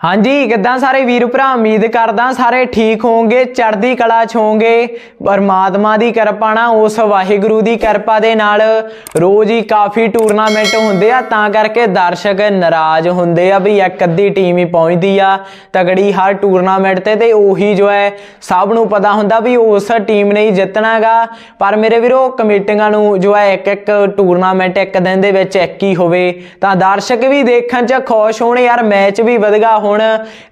ਹਾਂਜੀ, ਕਿੱਦਾਂ ਸਾਰੇ ਵੀਰ ਭਰਾ? ਉਮੀਦ ਕਰਦਾ ਸਾਰੇ ਠੀਕ ਹੋਵੋਗੇ, ਚੜ੍ਹਦੀ ਕਲਾ ਚ ਹੋਵੋਗੇ, ਪਰਮਾਤਮਾ ਦੀ ਕਿਰਪਾ ਨਾਲ, ਉਸ ਵਾਹਿਗੁਰੂ ਦੀ ਕਿਰਪਾ ਦੇ ਨਾਲ ਰੋਜ਼ ਹੀ ਕਾਫੀ ਟੂਰਨਾਮੈਂਟ ਹੁੰਦੇ ਆ, ਤਾਂ ਕਰਕੇ ਦਰਸ਼ਕ ਨਾਰਾਜ਼ ਹੁੰਦੇ ਆ ਵੀ ਇੱਕ ਅੱਧੀ ਟੀਮ ਹੀ ਪਹੁੰਚਦੀ ਆ। ਤਗੜੀ ਹਰ ਟੂਰਨਾਮੈਂਟ ਤੇ ਤੇ ਉਹੀ ਜੋ ਹੈ, ਸਭ ਨੂੰ ਪਤਾ ਹੁੰਦਾ ਵੀ ਉਸ ਟੀਮ ਨੇ ਹੀ ਜਿੱਤਣਾਗਾ ਪਰ ਮੇਰੇ ਵੀਰੋ, ਕਮੇਟੀਆਂ ਨੂੰ ਜੋ ਹੈ, ਇੱਕ ਇੱਕ ਟੂਰਨਾਮੈਂਟ ਇੱਕ ਦਿਨ ਦੇ ਵਿੱਚ ਇੱਕ ਹੀ ਹੋਵੇ। ਤਾਂ ਦਰਸ਼ਕ ਵੀ ਦੇਖਣ 'ਚ ਖੁਸ਼ ਹੋਣੇ, ਯਾਰ ਮੈਚ ਵੀ ਵਧਗਾ ਹੁਣ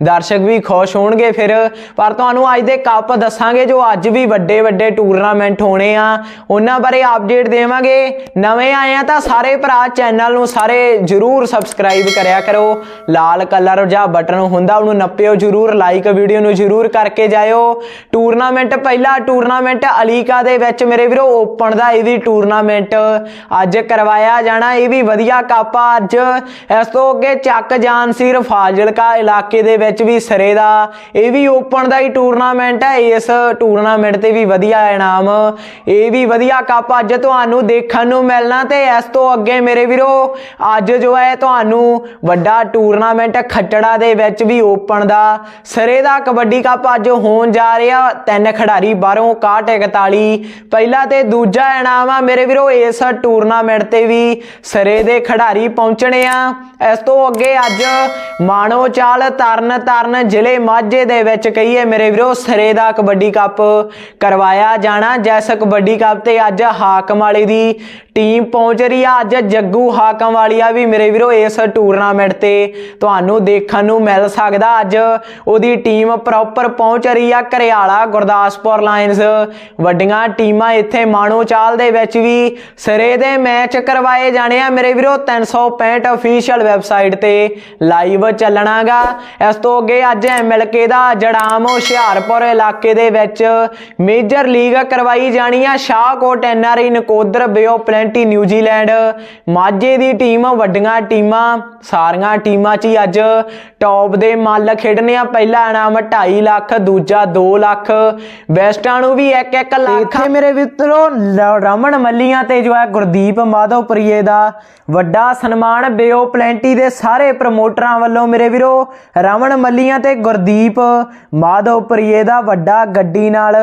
ਦਰਸ਼ਕ ਵੀ ਖੁਸ਼ ਹੋਣਗੇ ਫਿਰ। ਪਰ ਤੁਹਾਨੂੰ ਅੱਜ ਦੇ ਕੱਪ ਦੱਸਾਂਗੇ ਜੋ ਅੱਜ ਵੀ ਵੱਡੇ ਵੱਡੇ ਟੂਰਨਾਮੈਂਟ ਹੋਣੇ ਆ। ਉਹਨਾਂ ਬਾਰੇ ਅਪਡੇਟ ਦੇਵਾਂਗੇ। ਨਵੇਂ ਆਏ ਆ ਤਾਂ ਸਾਰੇ ਭਰਾ ਚੈਨਲ ਨੂੰ ਸਾਰੇ ਜਰੂਰ ਸਬਸਕ੍ਰਾਈਬ ਕਰਿਆ ਕਰੋ। ਲਾਲ ਕਲਰ ਜਾਂ ਬਟਨ ਹੁੰਦਾ ਉਹਨੂੰ ਨੱਪਿਓ ਜਰੂਰ ਲਾਈਕ ਵੀਡੀਓ ਨੂੰ ਜਰੂਰ ਕਰਕੇ ਜਾਇਓ। ਟੂਰਨਾਮੈਂਟ ਪਹਿਲਾ ਟੂਰਨਾਮੈਂਟ ਅਲੀਕਾ ਦੇ ਵਿੱਚ ਮੇਰੇ ਵੀਰੋ ਓਪਨ ਦਾ ਇਹ ਵੀ ਟੂਰਨਾਮੈਂਟ ਅੱਜ ਕਰਵਾਇਆ ਜਾਣਾ। ਇਹ ਵੀ ਵਧੀਆ ਕੱਪ ਆ। ਅੱਜ ਇਸ ਤੋਂ ਅੱਗੇ ਚੱਕ ਜਾਨਸੀਰ ਫਾਜ਼ਿਲਕਾ ਇਲਾਕੇ ਦੇ ਵਿੱਚ ਵੀ ਸਰੇ ਦਾ, ਇਹ ਵੀ ਓਪਨ ਦਾ ਹੀ ਟੂਰਨਾਮੈਂਟ ਹੈ, ਇਸ ਟੂਰਨਾਮੈਂਟ ਤੇ ਵੀ ਵਧੀਆ ਇਨਾਮ। ਇਹ ਵੀ ਵਧੀਆ ਕੱਪ ਅੱਜ ਤੁਹਾਨੂੰ ਦੇਖਣ ਨੂੰ ਮਿਲਣਾ ਤੇ ਇਸ ਤੋਂ ਅੱਗੇ ਮੇਰੇ ਵੀਰੋ, ਅੱਜ ਜੋ ਹੈ ਤੁਹਾਨੂੰ ਵੱਡਾ ਟੂਰਨਾਮੈਂਟ ਖੱਟੜਾ ਦੇ ਵਿੱਚ ਵੀ ਓਪਨ ਦਾ। ਸਰੇ ਦਾ ਕਬੱਡੀ ਕੱਪ ਅੱਜ ਹੋਣ ਜਾ ਰਿਹਾ, ਤਿੰਨ ਖਿਡਾਰੀ ਬਾਹਰੋਂ 6141 ਪਹਿਲਾ ਤੇ ਦੂਜਾ ਇਨਾਮ ਆ ਮੇਰੇ ਵੀਰੋ, ਇਸ ਟੂਰਨਾਮੈਂਟ ਤੇ ਵੀ ਸਰੇ ਦੇ ਖਿਡਾਰੀ ਪਹੁੰਚਣੇ ਆ। ਇਸ ਤੋਂ ਅੱਗੇ ਅੱਜ ਮਾਣੋ ਚਾਲ ਤਰਨ ਤਰਨ ਜ਼ਿਲ੍ਹੇ ਮਾਝੇ ਦੇ ਵਿੱਚ ਕਹੀਏ ਮੇਰੇ ਵੀਰੋ, ਸਰੇ ਦਾ ਕਬੱਡੀ ਕੱਪ ਕਰਵਾਇਆ ਜਾਣਾ। ਜੈਸ ਕਬੱਡੀ ਕੱਪ ਤੇ ਅੱਜ ਹਾਕਮ ਵਾਲੀ ਦੀ ਟੀਮ ਪਹੁੰਚ ਰਹੀ ਆ। ਅੱਜ ਜੱਗੂ ਹਾਕਮ ਵਾਲੀਆ ਵੀ ਮੇਰੇ ਵੀਰੋ, ਇਸ ਟੂਰਨਾਮੈਂਟ ਤੇ ਤੁਹਾਨੂੰ ਦੇਖਣ ਨੂੰ ਮਿਲ ਸਕਦਾ। ਅੱਜ ਉਹਦੀ ਟੀਮ ਪ੍ਰੋਪਰ ਪਹੁੰਚ ਰਹੀ ਆ। ਘਰਿਆਲਾ, ਗੁਰਦਾਸਪੁਰ ਲਾਇਨਸ ਵੱਡੀਆਂ ਟੀਮਾਂ ਇੱਥੇ ਮਾਣੋ ਚਾਲ ਦੇ ਵਿੱਚ ਵੀ ਸਰੇ ਦੇ ਮੈਚ ਕਰਵਾਏ ਜਾਣੇ ਆ। ਮੇਰੇ ਵੀਰੋ 365 ਅਫੀਸ਼ੀਅਲ ਵੈਬਸਾਈਟ ਤੇ ਲਾਈਵ ਚੱਲਣਾਗਾ। ਇਸ ਤੋਂ ਅੱਗੇ ਅੱਜ ਐਮਐਲਕੇ ਦਾ ਜੜਾਮ ਹੁਸ਼ਿਆਰਪੁਰ ਇਲਾਕੇ ਦੇ ਵਿੱਚ ਮੇਜਰ ਲੀਗ ਕਰਵਾਈ ਜਾਣੀ ਆ। Shahkot NRI Nakodar bay of plenty New Zealand ਮਾਝੇ ਦੀ ਟੀਮ ਵੱਡੀਆਂ ਟੀਮਾਂ ਸਾਰੀਆਂ ਟੀਮਾਂ 'ਚ ਹੀ ਅੱਜ ਟੌਪ ਦੇ ਮੱਲ ਖੇਡਣੇ ਆ। ਪਹਿਲਾ ਇਨਾਮ 2.5 ਲੱਖ ਦੂਜਾ 2 ਲੱਖ। ਵੈਸਟਾਂ ਨੂੰ ਵੀ 1-1 ਲੱਖ। ਇੱਥੇ ਮੇਰੇ ਮਿੱਤਰੋ ਰਮਨ ਮੱਲੀਆਂ ਤੇ ਜੋ ਹੈ ਗੁਰਦੀਪ ਮਾਧੋਪੁਰੀਏ ਦਾ ਵੱਡਾ ਸਨਮਾਨ ਬੇਓ ਪਲੈਂਟੀ ਦੇ ਸਾਰੇ ਪ੍ਰਮੋਟਰਾਂ ਵੱਲੋਂ ਮੇਰੇ ਵੀਰੋ ਰਮਨ ਮੱਲੀਆਂ ਤੇ ਗੁਰਦੀਪ ਮਾਧੋਪੁਰੀਏ ਦਾ ਵੱਡਾ ਗੱਡੀ ਨਾਲ।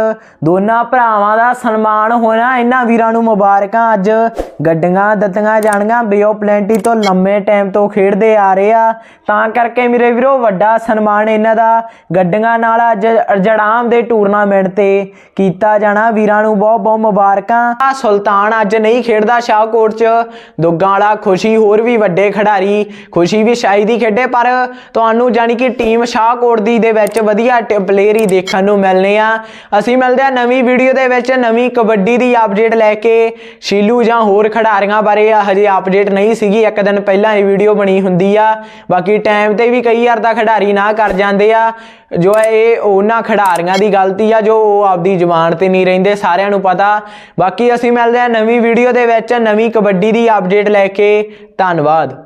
ਦੋਨਾਂ ਭਰਾਵਾਂ ਦਾ ਸਨਮਾਨ ਹੋਣਾ ਇਹਨਾਂ ਵੀਰਾਂ ਨੂੰ ਮੁਬਾਰਕਾਂ। ਅੱਜ ਗੱਡੀਆਂ ਦਿੱਤੀਆਂ ਜਾਣਗੀਆਂ। ਬੇਓ ਪਲੈਂਟੀ ਤੋਂ ਲੰਮੇ ਟਾਈਮ ਤੋਂ ਖੇਡਦੇ ਆ ਰਹੇ ਆ। ਤਾਂ ਕਰਕੇ ਮੇਰੇ ਵੀਰੋ, ਵੱਡਾ ਸਨਮਾਨ ਇਹਨਾਂ ਦਾ। ਗੱਡੀਆਂ ਨਾਲ ਅੱਜ ਜੜਾਮ ਦੇ ਟੂਰਨਾਮੈਂਟ ਤੇ ਕੀਤਾ ਜਾਣਾ। ਵੀਰਾਂ ਨੂੰ ਬਹੁਤ ਬਹੁਤ ਮੁਬਾਰਕਾਂ। ਆ ਸੁਲਤਾਨ ਅੱਜ ਨਹੀਂ ਖੇਡਦਾ ਸ਼ਾਹਕੋਟ ਚ। ਦੁੱਗਾਂ ਵਾਲਾ ਖੁਸ਼ੀ ਹੋਰ ਵੀ ਵੱਡੇ ਖਿਡਾਰੀ। ਖੁਸ਼ੀ ਵੀ ਸ਼ਾਇਦ ਹੀ ਖੇਡੇ, ਪਰ ਤੁਹਾਨੂੰ ਜਾਨੀ ਕਿ ਟੀਮ ਸ਼ਾਹਕੋਟ ਦੀ ਦੇ ਵਿੱਚ ਵਧੀਆ ਪਲੇਅਰ ਹੀ ਦੇਖਣ ਨੂੰ ਮਿਲਨੇ ਆ। ਅਸੀਂ ਮਿਲਦੇ ਆ ਨਵੀਂ ਵੀਡੀਓ ਦੇ ਵਿੱਚ, ਨਵੀਂ ਕਬੱਡੀ ਦੀ ਅਪਡੇਟ ਲੈ ਕੇ। ਸ਼ੀਲੂ ਜਾਂ ਹੋਰ ਖਿਡਾਰੀਆਂ ਬਾਰੇ ਆ, ਹਜੇ ਅਪਡੇਟ ਨਹੀਂ ਸੀਗੀ। ਇੱਕ ਦਿਨ ਪਹਿਲਾਂ ਇਹ ਵੀਡੀਓ ਬਣੀ ਹੁੰਦੀ ਆ। ਬਾਕੀ ਟਾਈਮ ਤੇ ਵੀ ਕਈ ਵਾਰ ਦਾ ਖਿਡਾਰੀ ਨਾ ਕਰ ਜਾਂਦੇ ਆ। ਜੋ ਇਹ ਉਹਨਾਂ ਖਿਡਾਰੀਆਂ ਦੀ ਗਲਤੀ ਆ, ਜੋ ਉਹ ਆਪਦੀ ਜ਼ੁਬਾਨ ਤੇ ਨਹੀਂ ਰਹਿੰਦੇ, ਸਾਰਿਆਂ ਨੂੰ ਪਤਾ। ਬਾਕੀ ਅਸੀਂ ਮਿਲਦੇ ਆ ਨਵੀਂ ਵੀਡੀਓ ਦੇ ਵਿੱਚ, ਨਵੀਂ ਕਬੱਡੀ ਦੀ ਅਪਡੇਟ ਲੈ ਕੇ। ਧੰਨਵਾਦ।